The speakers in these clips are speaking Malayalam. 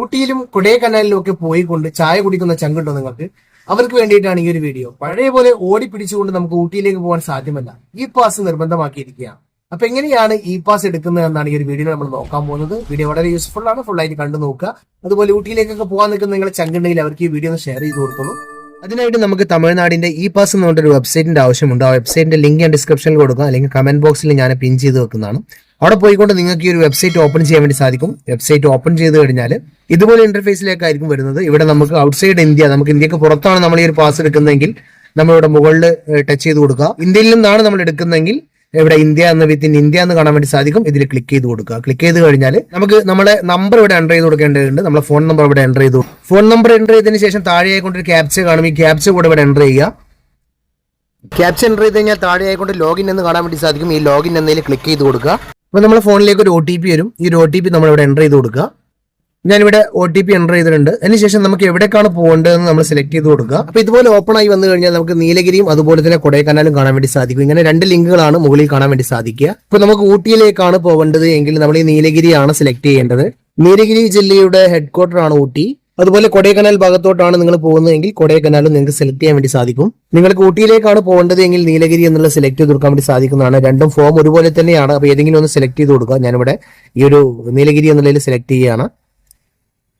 ഊട്ടിയിലും കൊടൈക്കനാലിലും ഒക്കെ പോയിക്കൊണ്ട് ചായ കുടിക്കുന്ന ചങ്കുണ്ടോ നിങ്ങൾക്ക്? അവർക്ക് വേണ്ടിയിട്ടാണ് ഈ ഒരു വീഡിയോ. പഴയ പോലെ ഓടി പിടിച്ചുകൊണ്ട് നമുക്ക് ഊട്ടിയിലേക്ക് പോകാൻ സാധ്യമല്ല. ഈ പാസ് നിർബന്ധമാക്കിയിരിക്കുകയാണ്. അപ്പൊ എങ്ങനെയാണ് ഇ പാസ് എടുക്കുന്നത് എന്നാണ് ഈ ഒരു വീഡിയോ നമ്മൾ നോക്കാൻ പോകുന്നത്. വീഡിയോ വളരെ യൂസ്ഫുൾ ആണ്. ഫുൾ ആയിട്ട് കണ്ടു നോക്കുക. അതുപോലെ ഊട്ടിയിലേക്കൊക്കെ പോകാൻ നിൽക്കുന്ന നിങ്ങളെ ചങ്കുണ്ടെങ്കിൽ അവർക്ക് ഈ വീഡിയോ ഒന്ന് ഷെയർ ചെയ്ത് കൊടുത്തോളൂ. അതിനായിട്ട് നമുക്ക് തമിഴ്നാടിന്റെ ഇ പാസ് എന്ന് പറഞ്ഞൊരു വെബ്സൈറ്റിന്റെ ആവശ്യമുണ്ട്. ആ വെബ്സൈറ്റിന്റെ ലിങ്ക് ഞാൻ ഡിസ്ക്രിപ്ഷനിൽ കൊടുക്കുക അല്ലെങ്കിൽ കമന്റ് ബോക്സിൽ ഞാൻ പിൻ ചെയ്ത് വെക്കുന്നതാണ്. അവിടെ പോയിക്കൊണ്ട് നിങ്ങൾക്ക് ഈ ഒരു വെബ്സൈറ്റ് ഓപ്പൺ ചെയ്യാൻ വേണ്ടി സാധിക്കും. വെബ്സൈറ്റ് ഓപ്പൺ ചെയ്ത് കഴിഞ്ഞാൽ ഇതുപോലെ ഇന്റർഫേസിലേക്കായിരിക്കും വരുന്നത്. ഇവിടെ നമുക്ക് ഔട്ട്സൈഡ് ഇന്ത്യ നമുക്ക് ഇന്ത്യയ്ക്ക് പുറത്താണ് നമ്മൾ ഈ ഒരു പാസ് എടുക്കുന്നതെങ്കിൽ നമ്മളിവിടെ മുകളിൽ ടച്ച് ചെയ്ത് കൊടുക്കുക. ഇന്ത്യയിൽ നിന്നാണ് നമ്മൾ എടുക്കുന്നതെങ്കിൽ ഇവിടെ ഇന്ത്യ എന്ന വിത്തിൻ ഇന്ത്യ എന്ന് കാണാൻ വേണ്ടി സാധിക്കും ഇതിൽ ക്ലിക്ക് ചെയ്ത് കൊടുക്കുക. ക്ലിക്ക് ചെയ്ത് കഴിഞ്ഞാൽ നമുക്ക് നമ്മളെ നമ്പർ ഇവിടെ എന്റർ ചെയ്ത് കൊടുക്കേണ്ടതുണ്ട്. നമ്മളെ ഫോൺ നമ്പർ ഇവിടെ എന്റർ ചെയ്തു ഫോൺ നമ്പർ എന്റർ ചെയ്തതിന് ശേഷം താഴെയായിക്കൊണ്ട് ഒരു ക്യാപ്ച കാണും. ഈ ക്യാപ്ച കൂടെ ഇവിടെ എന്റർ ചെയ്യുക. ക്യാപ്ച എന്റർ ചെയ്ത് കഴിഞ്ഞാൽ താഴെ ആയിക്കൊണ്ട് ലോഗിൻ എന്ന് കാണാൻ വേണ്ടി സാധിക്കും. ഈ ലോഗിൻ എന്നതിൽ ക്ലിക്ക് ചെയ്ത് കൊടുക്കുക. അപ്പോൾ നമ്മുടെ ഫോണിലേക്ക് ഒരു ഒ വരും. ഈ ഒരു ഒ നമ്മൾ ഇവിടെ എന്റർ ചെയ്ത് കൊടുക്കുക. ഞാനിവിടെ ഒ ടി പി എന്റർ ചെയ്തിട്ടുണ്ട്. അതിനുശേഷം നമുക്ക് എവിടേക്കാണ് പോകേണ്ടതെന്ന് നമ്മൾ സെലക്ട് ചെയ്ത് കൊടുക്കുക. അപ്പോൾ ഇതുപോലെ ഓപ്പൺ ആയി വന്നു കഴിഞ്ഞാൽ നമുക്ക് നീലഗിരിയും അതുപോലെ തന്നെ കൊടൈക്കനാലും കാണാൻ വേണ്ടി സാധിക്കും. ഇങ്ങനെ രണ്ട് ലിങ്കുകളാണ് മുകളിൽ കാണാൻ വേണ്ടി സാധിക്കുക. ഇപ്പോൾ നമുക്ക് ഊട്ടിയിലേക്കാണ് പോകേണ്ടത് എങ്കിൽ നമ്മൾ ഈ നീലഗിരിയാണ് സെലക്ട് ചെയ്യേണ്ടത്. നീലഗിരി ജില്ലയുടെ ഹെഡ് ക്വാർട്ടർ ആണ് ഊട്ടി. അതുപോലെ കൊടൈക്കനാൽ ഭാഗത്തോട്ടാണ് നിങ്ങൾ പോകുന്നതെങ്കിൽ കൊടൈക്കനാലും നിങ്ങൾക്ക് സെലക്ട് ചെയ്യാൻ വേണ്ടി സാധിക്കും. നിങ്ങൾക്ക് ഊട്ടിയിലേക്കാണ് പോകേണ്ടത് എങ്കിൽ നീലഗിരി എന്നുള്ള സെലക്ട് ചെയ്ത് കൊടുക്കാൻ വേണ്ടി സാധിക്കുന്നതാണ്. രണ്ടും ഫോം ഒരുപോലെ തന്നെയാണ്. അപ്പോൾ ഏതെങ്കിലും ഒന്ന് സെലക്ട് ചെയ്ത് കൊടുക്കുക. ഞാനിവിടെ ഈ ഒരു നീലഗിരി എന്നുള്ളതിൽ സെലക്ട് ചെയ്യുകയാണ്.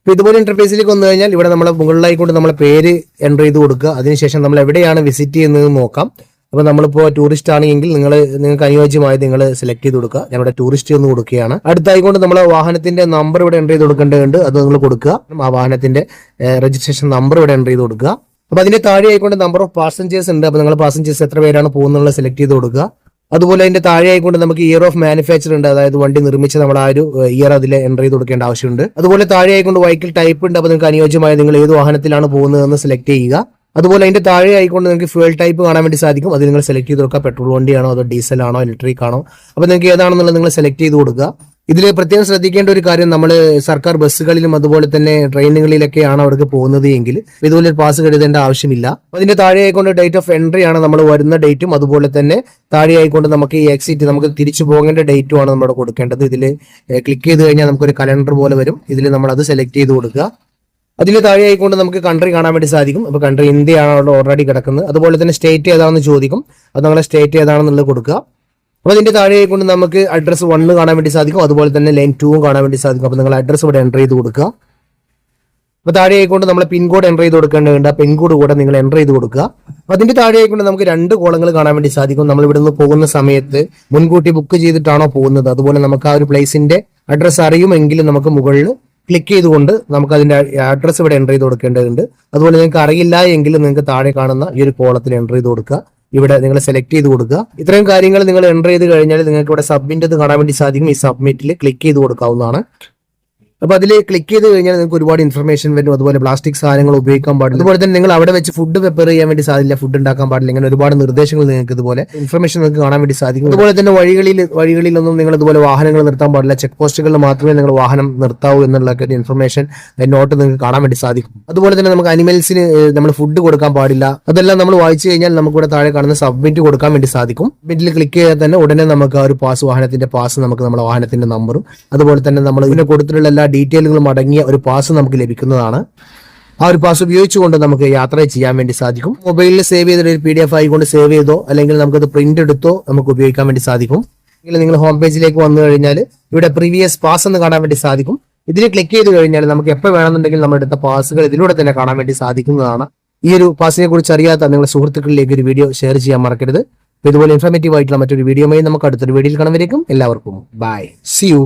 അപ്പൊ ഇതുപോലെ ഇന്റർഫേസിലേക്ക് വന്നു കഴിഞ്ഞാൽ ഇവിടെ നമ്മളെ മുകളിലായിക്കൊണ്ട് നമ്മളെ പേര് എന്റർ ചെയ്ത് കൊടുക്കുക. അതിനുശേഷം നമ്മൾ എവിടെയാണ് വിസിറ്റ് ചെയ്യുന്നത് നോക്കാം. അപ്പോൾ നമ്മളിപ്പോൾ ടൂറിസ്റ്റ് ആണെങ്കിൽ നിങ്ങൾ നിങ്ങൾക്ക് അനുയോജ്യമായത് നിങ്ങൾ സെലക്ട് ചെയ്ത് കൊടുക്കുക. ഞങ്ങളുടെ ടൂറിസ്റ്റ് എന്ന് കൊടുക്കുകയാണ്. അടുത്തായിക്കൊണ്ട് നമ്മൾ വാഹനത്തിന്റെ നമ്പർ ഇവിടെ എന്റർ ചെയ്ത് കൊടുക്കേണ്ടതുണ്ട്. അത് നിങ്ങൾ കൊടുക്കുക. ആ വാഹനത്തിന്റെ രജിസ്ട്രേഷൻ നമ്പർ ഇവിടെ എന്റർ ചെയ്ത് കൊടുക്കുക. അപ്പോൾ അതിന്റെ താഴെ ആയിക്കൊണ്ട് നമ്പർ ഓഫ് പാസഞ്ചേഴ്സ് ഉണ്ട്. അപ്പോൾ നിങ്ങൾ പാസഞ്ചേഴ്സ് എത്ര പേരാണ് പോകുന്നത് സെലക്ട് ചെയ്ത് കൊടുക്കുക. അതുപോലെ അതിന്റെ താഴെ ആയിക്കൊണ്ട് നമുക്ക് ഇയർ ഓഫ് മാനുഫാക്ചർ ഉണ്ട്. അതായത് വണ്ടി നിർമ്മിച്ച നമ്മൾ ആ ഒരു ഇയർ അതിൽ എന്റർ ചെയ്ത് കൊടുക്കേണ്ട ആവശ്യമുണ്ട്. അതുപോലെ താഴെ ആയിക്കൊണ്ട് വൈക്കിൾ ടൈപ്പ് ഉണ്ട്. അപ്പോൾ നിങ്ങൾക്ക് അനുയോജ്യമായ നിങ്ങൾ ഏത് വാഹനത്തിലാണ് പോകുന്നതെന്ന് സെലക്ട് ചെയ്യുക. അതുപോലെ അതിന്റെ താഴെ ആയിക്കൊണ്ട് നിങ്ങൾക്ക് ഫ്യൂൽ ടൈപ്പ് കാണാൻ വേണ്ടി സാധിക്കും. അത് നിങ്ങൾ സെലക്ട് ചെയ്ത് കൊടുക്കുക. പെട്രോൾ വണ്ടിയാണോ അതോ ഡീസൽ ആണോ ഇലക്ട്രിക് ആണോ. അപ്പോൾ നിങ്ങൾക്ക് ഏതാണെന്നുള്ളത് നിങ്ങൾ സെലക്ട് ചെയ്ത് കൊടുക്കുക. ഇതിൽ പ്രത്യേകം ശ്രദ്ധിക്കേണ്ട ഒരു കാര്യം നമ്മൾ സർക്കാർ ബസ്സുകളിലും അതുപോലെ തന്നെ ട്രെയിനുകളിലൊക്കെയാണ് അവർക്ക് പോകുന്നത് എങ്കിൽ ഇതുപോലെ പാസ് കരുതേണ്ട ആവശ്യമില്ല. അതിന്റെ താഴെ ആയിക്കൊണ്ട് ഡേറ്റ് ഓഫ് എൻട്രി ആണ് നമ്മൾ വരുന്ന ഡേറ്റും അതുപോലെ തന്നെ താഴെ ആയിക്കൊണ്ട് നമുക്ക് ഈ എക്സിറ്റ് നമുക്ക് തിരിച്ചു പോകേണ്ട ഡേറ്റും ആണ് നമ്മുടെ കൊടുക്കേണ്ടത്. ഇതിൽ ക്ലിക്ക് ചെയ്ത് കഴിഞ്ഞാൽ നമുക്കൊരു കലണ്ടർ പോലെ വരും. ഇതിൽ നമ്മൾ അത് സെലക്ട് ചെയ്ത് കൊടുക്കുക. അതിന് താഴെ ആയിക്കൊണ്ട് നമുക്ക് കൺട്രി കാണാൻ വേണ്ടി സാധിക്കും. അപ്പോൾ കൺട്രി ഇന്ത്യയാണ് അവിടെ ഓൾറെഡി കിടക്കുന്നത്. അതുപോലെ തന്നെ സ്റ്റേറ്റ് ഏതാണെന്ന് ചോദിക്കും. അത് നമ്മളെ സ്റ്റേറ്റ് ഏതാണെന്നുള്ളത് കൊടുക്കുക. അപ്പോൾ ഇതിന്റെ താഴെ കൊണ്ട് നമുക്ക് അഡ്രസ് വണ്ണ് കാണാൻ വേണ്ടി സാധിക്കും. അതുപോലെ തന്നെ ലൈൻ ടൂവും കാണാൻ വേണ്ടി സാധിക്കും. അപ്പോൾ നിങ്ങൾ അഡ്രസ് ഇവിടെ എന്റർ ചെയ്ത് കൊടുക്കുക. അപ്പോൾ താഴെ ആയിക്കൊണ്ട് നമ്മൾ പിൻകോഡ് എന്റർ ചെയ്ത് കൊടുക്കേണ്ടതുണ്ട്. ആ പിൻകോഡ് കൂടെ നിങ്ങൾ എന്റർ ചെയ്ത് കൊടുക്കുക. അപ്പോൾ അതിന്റെ താഴെ ആയിക്കൊണ്ട് നമുക്ക് രണ്ട് കോളങ്ങൾ കാണാൻ വേണ്ടി സാധിക്കും. നമ്മൾ ഇവിടുന്ന് പോകുന്ന സമയത്ത് മുൻകൂട്ടി ബുക്ക് ചെയ്തിട്ടാണോ പോകുന്നത്. അതുപോലെ നമുക്ക് ആ ഒരു പ്ലേസിന്റെ അഡ്രസ്സ് അറിയുമെങ്കിൽ നമുക്ക് മുകളിൽ ക്ലിക്ക് ചെയ്തുകൊണ്ട് നമുക്ക് അതിന്റെ അഡ്രസ്സ് ഇവിടെ എന്റർ ചെയ്ത് കൊടുക്കേണ്ടതുണ്ട്. അതുപോലെ നിങ്ങൾക്ക് അറിയില്ല എങ്കിൽ നിങ്ങൾക്ക് താഴെ കാണുന്ന ഈ ഒരു കോളത്തിൽ എന്റർ ചെയ്ത് കൊടുക്കുക. ഇവിടെ നിങ്ങൾ സെലക്ട് ചെയ്ത് കൊടുക്കുക. ഇത്രയും കാര്യങ്ങൾ നിങ്ങൾ എന്റർ ചെയ്ത് കഴിഞ്ഞാൽ നിങ്ങൾക്ക് ഇവിടെ സബ്മിറ്റ് കാണാൻ വേണ്ടി സാധിക്കും. ഈ സബ്മിറ്റിൽ ക്ലിക്ക് ചെയ്ത് കൊടുക്കാവുന്നതാണ്. അപ്പൊ അതിൽ ക്ലിക്ക് ചെയ്ത് കഴിഞ്ഞാൽ നിങ്ങൾക്ക് ഒരുപാട് ഇൻഫർമേഷൻ വരും. അതുപോലെ പ്ലാസ്റ്റിക് സാധനങ്ങൾ ഉപയോഗിക്കാൻ പാടില്ല. അതുപോലെ തന്നെ നിങ്ങൾ അവിടെ വെച്ച് ഫുഡ് പ്രിപ്പയർ ചെയ്യാൻ വേണ്ടി സാധിക്കില്ല. ഫുഡ് ഉണ്ടാക്കാൻ പാടില്ല. ഇങ്ങനെ ഒരുപാട് നിർദ്ദേശങ്ങൾ നിങ്ങൾക്ക് ഇതുപോലെ ഇൻഫർമേഷൻ നിങ്ങൾക്ക് കാണാൻ വേണ്ടി സാധിക്കും. അതുപോലെ തന്നെ വഴികളിൽ വഴികളിലൊന്നും നിങ്ങൾ ഇതുപോലെ വാഹനങ്ങൾ നിർത്താൻ പാടില്ല. ചെക്ക് പോസ്റ്റുകളിൽ മാത്രമേ നിങ്ങൾ വാഹനം നിർത്താവൂ എന്നുള്ള ഇൻഫർമേഷൻ നോട്ട് നിങ്ങൾക്ക് കാണാൻ വേണ്ടി സാധിക്കും. അതുപോലെ തന്നെ നമുക്ക് അനിമൽസിന് നമ്മൾ ഫുഡ് കൊടുക്കാൻ പാടില്ല. അതെല്ലാം നമ്മൾ വായിച്ചു കഴിഞ്ഞാൽ നമുക്ക് ഇവിടെ താഴെ കാണുന്ന സബ്മിറ്റ് കൊടുക്കാൻ വേണ്ടി സാധിക്കും. സബ്മിറ്റിൽ ക്ലിക്ക് ചെയ്താൽ തന്നെ ഉടനെ നമുക്ക് ആ ഒരു പാസ് വാഹനത്തിന്റെ പാസ് നമുക്ക് നമ്മുടെ വാഹനത്തിന്റെ നമ്പറും അതുപോലെ തന്നെ നമ്മൾ ഇതിനെ കൊടുത്തിട്ടുള്ള എല്ലാ ഡീറ്റെയിലുകളും അടങ്ങിയ ഒരു പാസ് നമുക്ക് ലഭിക്കുന്നതാണ്. ആ ഒരു പാസ് ഉപയോഗിച്ചുകൊണ്ട് നമുക്ക് യാത്ര ചെയ്യാൻ വേണ്ടി സാധിക്കും. മൊബൈലിൽ സേവ് ചെയ്തിട്ട് ഒരു പി ഡി എഫ് ആയിക്കൊണ്ട് സേവ് ചെയ്തോ അല്ലെങ്കിൽ നമുക്കത് പ്രിന്റ് എടുത്തോ നമുക്ക് ഉപയോഗിക്കാൻ വേണ്ടി സാധിക്കും. അല്ലെങ്കിൽ നിങ്ങൾ ഹോം പേജിലേക്ക് വന്നു കഴിഞ്ഞാൽ ഇവിടെ പ്രീവിയസ് പാസ് എന്ന് കാണാൻ വേണ്ടി സാധിക്കും. ഇതിൽ ക്ലിക്ക് ചെയ്ത് കഴിഞ്ഞാൽ നമുക്ക് എപ്പോൾ വേണമെന്നുണ്ടെങ്കിൽ നമ്മൾ എടുത്ത പാസുകൾ ഇതിലൂടെ തന്നെ കാണാൻ വേണ്ടി സാധിക്കുന്നതാണ്. ഈ ഒരു പാസിനെ കുറിച്ച് അറിയാത്ത നിങ്ങളുടെ സുഹൃത്തുക്കളിലേക്ക് ഒരു വീഡിയോ ഷെയർ ചെയ്യാൻ മറക്കരുത്. ഇതുപോലെ ഇൻഫോർമേറ്റീവ് ആയിട്ടുള്ള മറ്റൊരു വീഡിയോയുമായി നമുക്ക് അടുത്തൊരു വീഡിയോയിൽ കാണുമ്പോഴേക്കും എല്ലാവർക്കും ബൈ സി യു